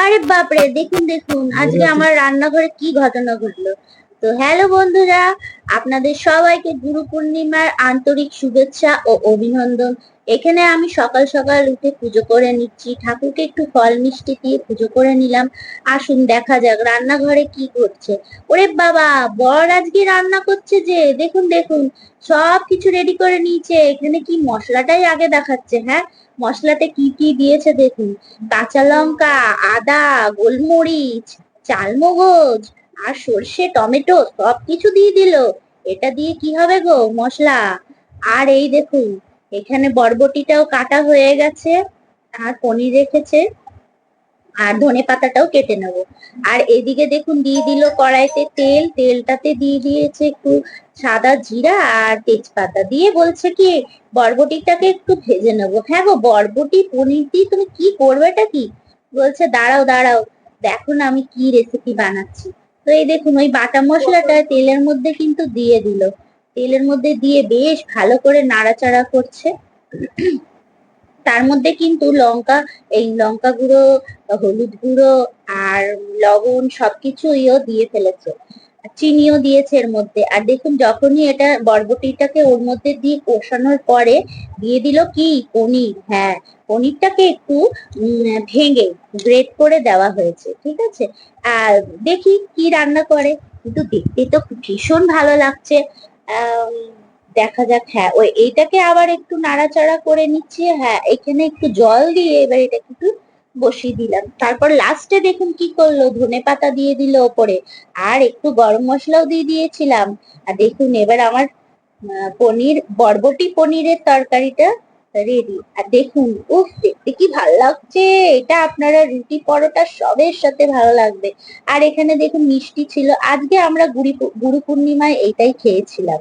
আরে বাপরে দেখুন দেখুন আজকে আমার রান্নাঘরে কি ঘটনা ঘটলো? তো হ্যালো বন্ধুরা, আপনাদের সবাইকে গুরু পূর্ণিমার আন্তরিক শুভেচ্ছা ও অভিনন্দন। এখানে আমি সকাল সকাল উঠে পুজো করে নিচ্ছি। ঠাকুরকে একটু ফল মিষ্টি দিয়ে পুজো করে নিলাম। আসুন দেখা যাক রান্নাঘরে কি করছে ওরে বাবা, বর আজকে রান্না করছে যে, দেখুন দেখুন সব কিছু রেডি করে নিয়েছে। এখানে কি মশলাটাই আগে দেখাচ্ছে হ্যাঁ? মশলাতে কি কি দিয়েছে দেখুন। কাঁচা লঙ্কা, আদা, গোলমরিচ, চালমগজ আর সর্ষে, টমেটো সব কিছু দিয়ে দিল। এটা দিয়ে কি হবে গো মশলা? আর এই দেখুন, এখানে বরবটিটাও কাটা হয়ে গেছে, আর পনির রেখেছে, আর ধনে পাতাটাও কেটে নেব। আর এদিকে দেখুন, দিয়ে দিল কড়াইতে তেল, তেলটাতে দিয়ে দিয়েছে একটু সাদা জিরা আর তেজপাতা। দিয়ে বলছে কি, বরবটিটাকে একটু ভেজে নেব। হ্যাঁ গো, বরবটি, পনির দিয়ে তুমি কি করবে এটা কি? বলছে, দাঁড়াও দাঁড়াও দেখো না আমি কি রেসিপি বানাচ্ছি। তো এই দেখুন, ওই বাটা মশলাটা তেলের মধ্যে কিন্তু দিয়ে দিল। তেলের মধ্যে দিয়ে বেশ ভালো করে নাড়াচাড়া করছে। তার মধ্যে কিন্তু লঙ্কা, এই লঙ্কা গুঁড়ো, হলুদ গুঁড়ো আর লবণ সবকিছুইও দিয়ে ফেলেছে। চিনিও দিয়েছে এর মধ্যে। আর দেখুন, যখনই এটা বরবটিটাকে ওর মধ্যে দিয়ে কষানোর পরে দিয়ে দিল কি? পনির। হ্যাঁ পনিরটাকে একটু ভেঙে গ্রেট করে দেওয়া হয়েছে, ঠিক আছে? আর দেখি কি রান্না করে। কিন্তু দেখতে তো ভীষণ ভালো লাগছে। দেখা যাক হ্যাঁ ওই এইটাকে আবার একটু নাড়াচাড়া করে নিচ্ছে। হ্যাঁ এখানে একটু জল দিয়ে এবার এটাকে একটু বসিয়ে দিলাম। তারপর লাস্টে দেখুন কি করল? ধনে পাতা দিয়ে দিল ওপরে। আর একটু গরম মশলাও দিয়ে দিয়েছিলাম। আর দেখুন, এবার আমার পনির, বরবটি পনিরের তরকারিটা রেডি আর দেখুন, উফ, দেখতে কি ভালো লাগছে। এটা আপনারা রুটি পরোটা সবের সাথে ভালো লাগবে। আর এখানে দেখুন মিষ্টি ছিল। আজকে আমরা গুড়ি গুরু পূর্ণিমায় এইটাই খেয়েছিলাম।